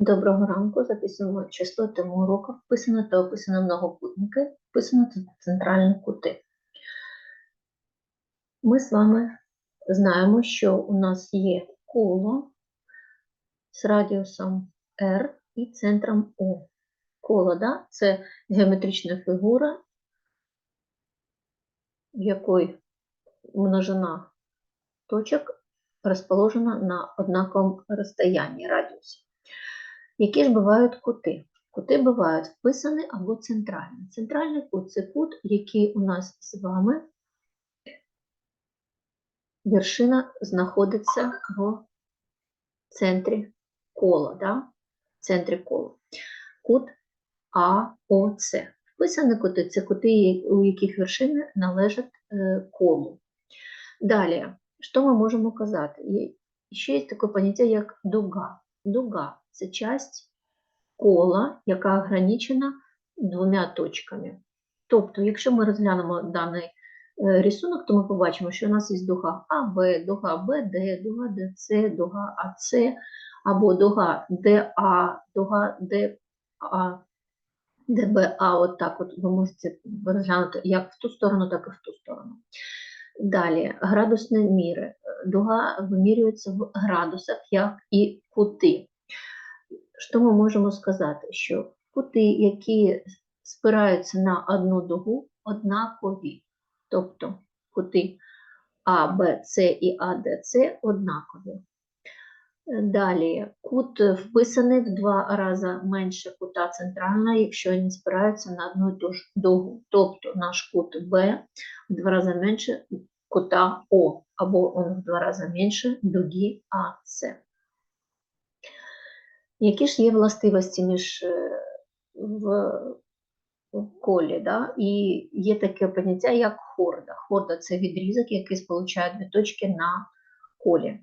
Доброго ранку. Записуємо число тему уроку. Вписано та описано многокутники, вписано та центральні кути. Ми з вами знаємо, що у нас є коло з радіусом R і центром O. Коло да, це геометрична фігура, в якої множина точок розположена на однаковому розстоянні радіусі. Які ж бувають кути? Кути бувають вписані або центральні. Центральний кут це кут, який у нас з вами вершина знаходиться в центрі кола. Да? В центрі кола. Кут АОЦ. Вписані кути це кути, у яких вершини належать е, колу. Далі, що ми можемо казати? Ще є таке поняття, як дуга. Дуга це часть кола, яка ограничена двома точками. Тобто, якщо ми розглянемо даний е, рисунок, то ми побачимо, що у нас є дуга АБ, дуга БД, дуга ДЦ, дуга АЦ, або дуга ДА, дуга ДА, ДБА. От так от ви можете розглянути як в ту сторону, так і в ту сторону. Далі, градусні міри. Дуга вимірюється в градусах, як і кути. Що ми можемо сказати? Що кути, які спираються на одну дугу, однакові. Тобто кути А, Б, С і АДЦ однакові. Далі, кут вписаний в два рази менше кута центрального, якщо він спирається на одну дугу. Тобто наш кут Б в два рази менше кута О, або він в два рази менше дуги АС. Які ж є властивості між е, в, в колі? Да? І є таке поняття, як хорда. Хорда це відрізок, який сполучає дві точки на колі.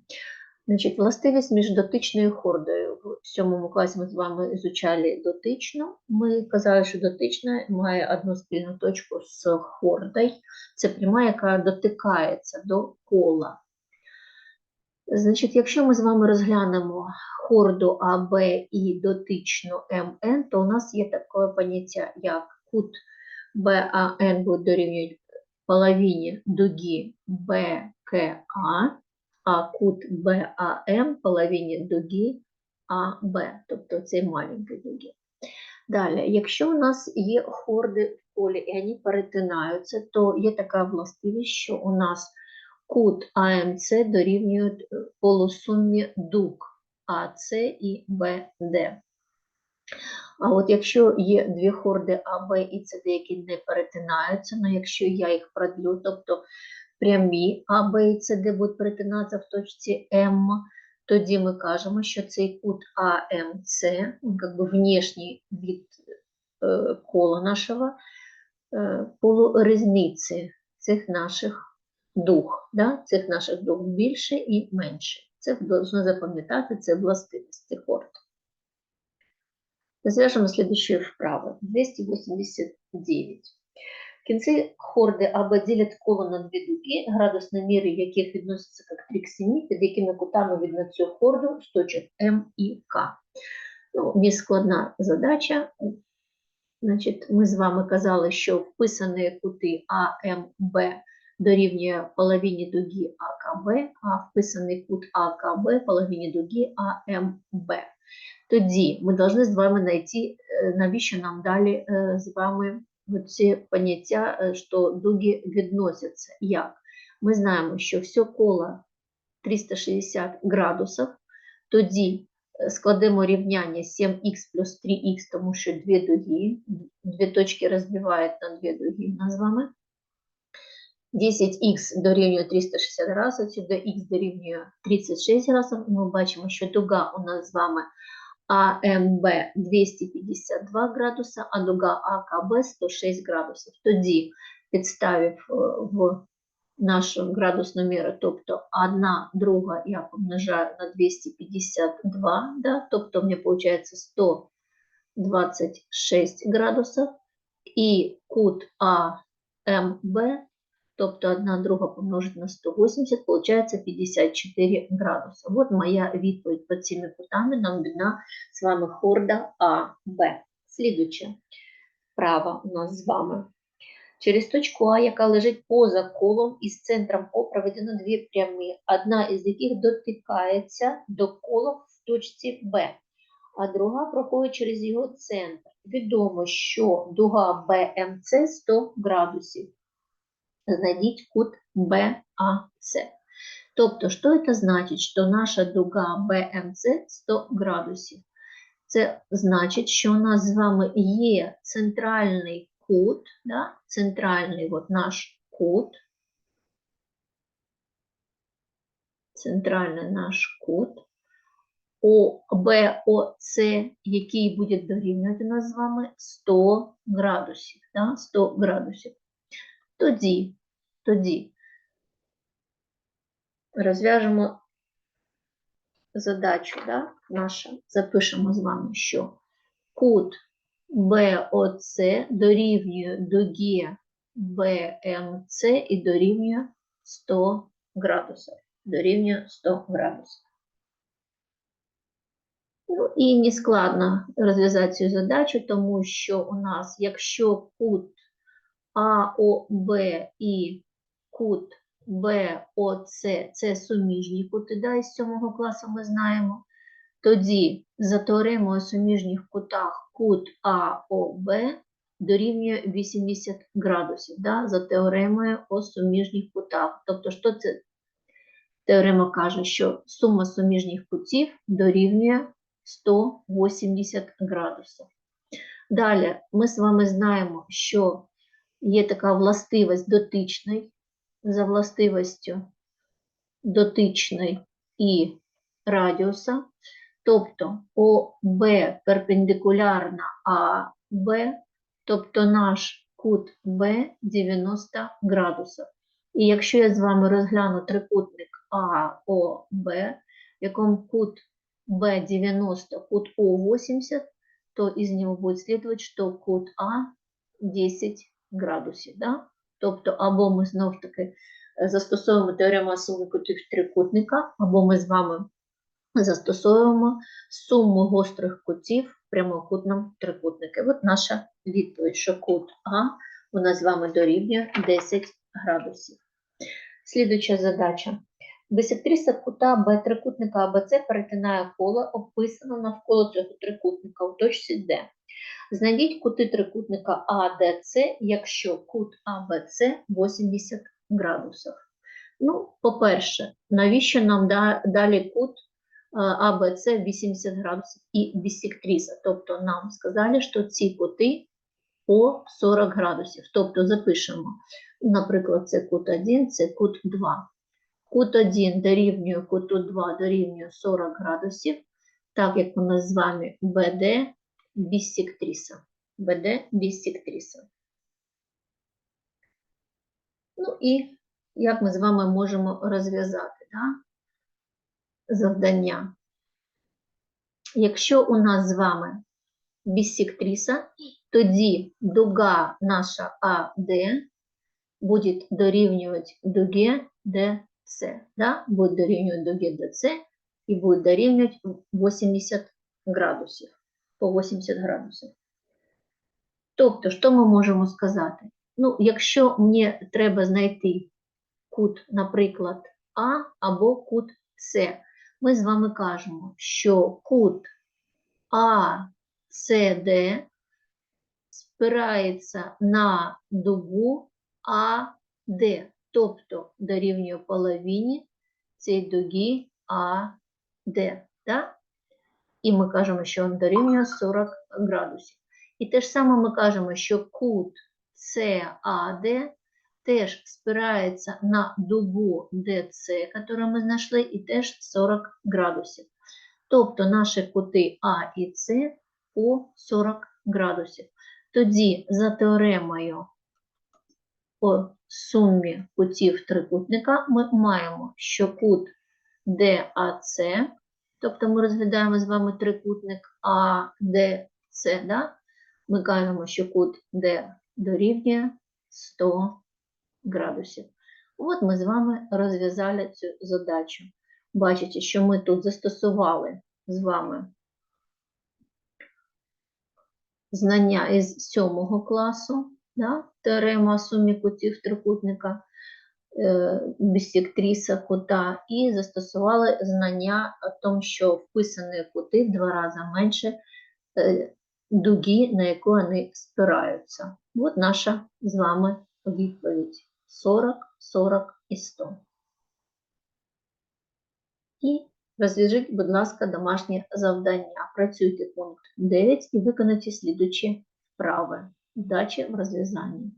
Значить, Властивість між дотичною хордою. В сьомому класі ми з вами ізучали дотичну. Ми казали, що дотична має одну спільну точку з хордою. Це пряма, яка дотикається до кола. Значить, якщо ми з вами розглянемо хорду АБ і дотичну МН, то у нас є таке поняття, як кут БАН буде дорівнювати половині дуги БКА, а кут БАМ половині дуги АБ, тобто цей маленький дуги. Далі, якщо у нас є хорди в колі і вони перетинаються, то є така властивість, що у нас кут АМЦ дорівнює полусумі дуг АС і БД. А от якщо є дві хорди АБ і СД, які не перетинаються, але якщо я їх продлю, тобто прямі АБ і СД будуть перетинатися в точці М, тоді ми кажемо, що цей кут АМЦ, він як внешній від е, кола нашого, е, полурізниці цих наших дух, да? цих наших дух більше і менше. Це должно запам'ятати, це властивості хорд. Розв'яжемо слідчою вправо. 289. Кінці хорди АБ ділять коло на дві дуги, градусні міри яких відносяться як 7, під якими кутами видно цю хорду з точок М і К. Ну, не складна задача. Значить, Ми з вами казали, що вписані кути А, М, Б дорівнює половині дуги АКБ, а вписаний кут АКБ половині дуги АМБ. Тоді ми повинні з вами знайти, навіщо нам далі з вами ці поняття, що дуги відносяться. Як? Ми знаємо, що все коло 360 градусів, тоді складемо рівняння 7х плюс 3х, тому що дві дуги, дві точки розбивають на дві дуги у нас з вами. 10х дорівнює 360 градусів, сюди х дорівнює 36 градусів, і ми бачимо, що дуга у нас з вами АМБ 252 градуса, а дуга АКБ 106 градусів. Тоді, підставив в нашу градусну міру, тобто 1 друга я помножаю на 252, да, тобто мені виходить 126 градусів, і кут АМБ тобто 1 друга помножити на 180, получається 54 градуси. От моя відповідь по цими кутами нам видна з вами хорда А, Б. Слідуче, права у нас з вами. Через точку А, яка лежить поза колом із центром О, проведено дві прямі, одна із яких дотикається до кола в точці Б, а друга проходить через його центр. Відомо, що дуга БМЦ 100 градусів. Знайдіть кут БАЦ. Тобто, що це значить, що наша дуга БМЦ 100 градусів? Це значить, що у нас з вами є центральний кут, да? центральний от наш кут, центральний наш кут, ОБОЦ, який буде дорівнювати нас з вами 100 градусів. Да? 100 градусів. Тоді, тоді розв'яжемо задачу, да? нашу, запишемо з вами, що кут БОЦ дорівнює дугі БМЦ і дорівнює 100 градусів. Дорівнює 100 градусів. Ну і не складно розв'язати цю задачу, тому що у нас, якщо кут АОБ і кут БОЦ це суміжні кути, да, із 7 класу ми знаємо, тоді за теоремою суміжніх кутах кут АОБ дорівнює 80 градусів, да, за теоремою о суміжніх кутах. Тобто, що це теорема каже, що сума суміжніх кутів дорівнює 180 градусів. Далі ми з вами знаємо, що є така властивість дотичний, за властивістю дотичний і радіуса, тобто ОБ перпендикулярна АБ, тобто наш кут Б 90 градусів. І якщо я з вами розгляну трикутник АОБ, в якому кут Б 90, кут О 80, то из него будет следовать, що кут А 10 градусів. Да? Тобто, або ми знов таки е, застосовуємо теорему суми кутів трикутника, або ми з вами застосовуємо суму гострих кутів в прямокутному трикутнику. От наша відповідь, що кут А у нас з вами дорівнює 10 градусів. Слідуюча задача. Бисектриса кута Б трикутника АБЦ перетинає коло, описано навколо цього трикутника у точці Д. Знайдіть кути трикутника АДЦ, якщо кут АБЦ 80 градусів. Ну, по-перше, навіщо нам далі кут АБЦ 80 градусів і бісектриса? Тобто нам сказали, що ці кути по 40 градусів. Тобто запишемо, наприклад, це кут 1, це кут 2. Кут 1 дорівнює куту 2 дорівнює 40 градусів, так як у нас з вами БД бісектриса. БД бісектриса. Ну і як ми з вами можемо розв'язати да? завдання? Якщо у нас з вами бісектриса, тоді дуга наша АД буде дорівнювати дуге ДЦ. Да? Буде дорівнювати дуге ДЦ і буде дорівнювати 80 градусів. По 80 градусів. Тобто, що ми можемо сказати? Ну, якщо мені треба знайти кут, наприклад, А або кут С, ми з вами кажемо, що кут АСД спирається на дугу АД, тобто дорівнює половині цієї дуги АД. Да? І ми кажемо, що він дорівнює 40 градусів. І те ж саме ми кажемо, що кут CAD теж спирається на дугу DC, яку ми знайшли, і теж 40 градусів. Тобто наші кути А і С по 40 градусів. Тоді за теоремою по сумі кутів трикутника ми маємо, що кут DAC, тобто ми розглядаємо з вами трикутник ADC, да? ми кажемо, що кут D дорівнює 100 градусів. От ми з вами розв'язали цю задачу. Бачите, що ми тут застосували з вами знання із сьомого класу, да? теорема сумі кутів трикутника, бісектриса кута, і застосували знання о тому, що вписані кути в два рази менше е, дуги, на яку вони спираються. От наша з вами відповідь 40, 40 і 100. І розв'яжіть, будь ласка, домашнє завдання. Працюйте пункт 9 і виконайте слідучі вправи. Удачі в розв'язанні.